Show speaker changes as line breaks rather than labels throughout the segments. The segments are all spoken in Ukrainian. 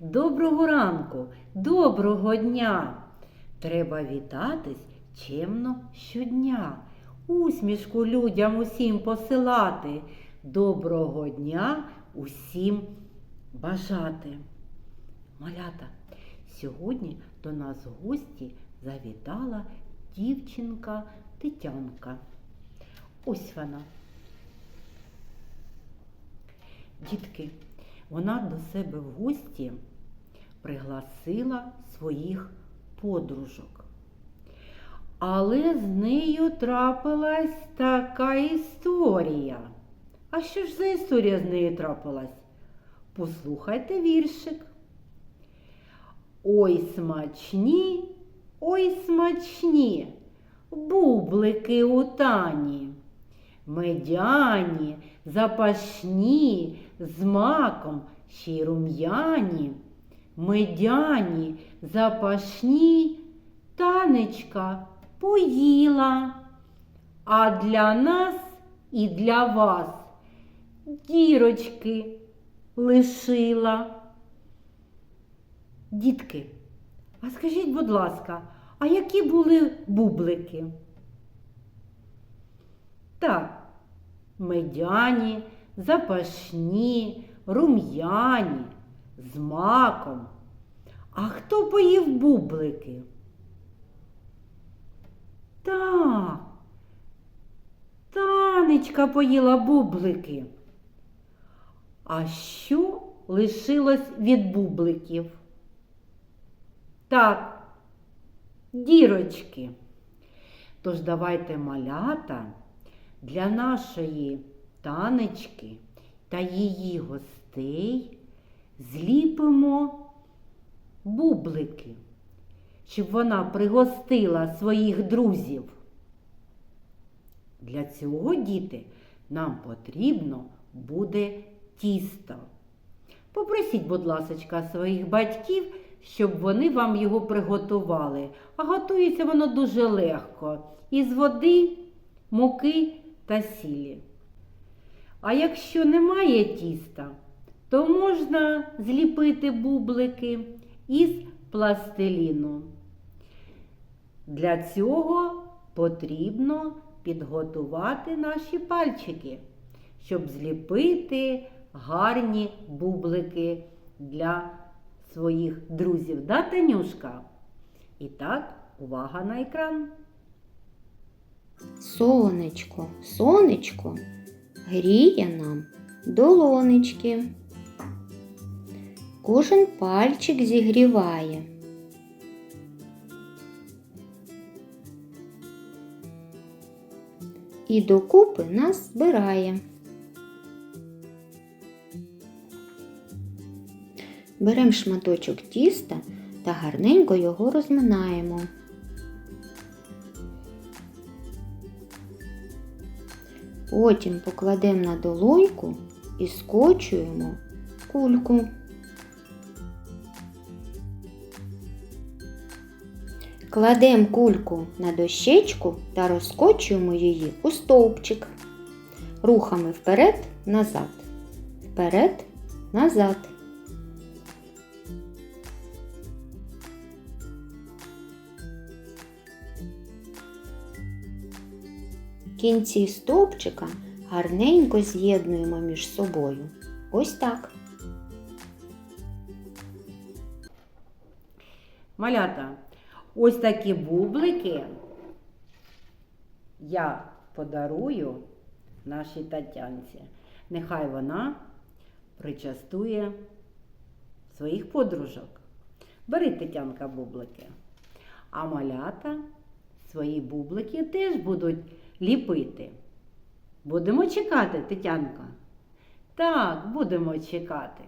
доброго ранку, доброго дня. Треба вітатись чемно щодня, усмішку людям усім посилати, доброго дня усім бажати. Малята, сьогодні до нас в гості завітала дівчинка Тетянка. Ось вона. Дітки, вона до себе в гості пригласила своїх подружок. Але з нею трапилась така історія. А що ж за історія з нею трапилась? Послухайте віршик. Ой смачні, ой смачні, бублики у тані, медяні, запашні, з маком, ще й рум'яні, медяні, запашні, танечка поїла. А для нас і для вас дірочки лишила. Дітки, а скажіть, будь ласка, а які були бублики? Так, медяні, запашні, рум'яні, з маком. А хто поїв бублики? Так, танечка поїла бублики. А що лишилось від бубликів? Так, дірочки. Тож давайте малята для нашої танечки та її гостей зліпимо бублики, щоб вона пригостила своїх друзів. Для цього, діти, нам потрібно буде тісто. Попросіть, будь ласка, своїх батьків, щоб вони вам його приготували. А готується воно дуже легко із води, муки та сілі. А якщо немає тіста, то можна зліпити бублики із пластиліну. Для цього потрібно підготувати наші пальчики, щоб зліпити гарні бублики для своїх друзів. Да, Танюшка? І так, увага на екран.
Сонечко, сонечко гріє нам долонечки. Кожен пальчик зігріває. І докупи нас збирає. Беремо шматочок тіста та гарненько його розминаємо. Потім покладемо на долоньку і скочуємо кульку. Кладемо кульку на дощечку та розкочуємо її у стовпчик. Рухами вперед, назад, вперед, назад. Кінці стовпчика гарненько з'єднуємо між собою. Ось так.
Малята, ось такі бублики я подарую нашій Тетянці. Нехай вона причастує своїх подружок. Бери Тетянка бублики. А малята свої бублики теж будуть ліпити. Будемо чекати, Тетянка? Так, будемо чекати.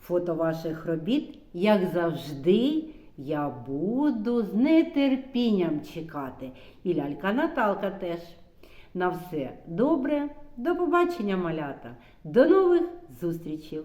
Фото ваших робіт, як завжди, я буду з нетерпінням чекати. І лялька Наталка теж. На все добре, до побачення, малята, до нових зустрічей!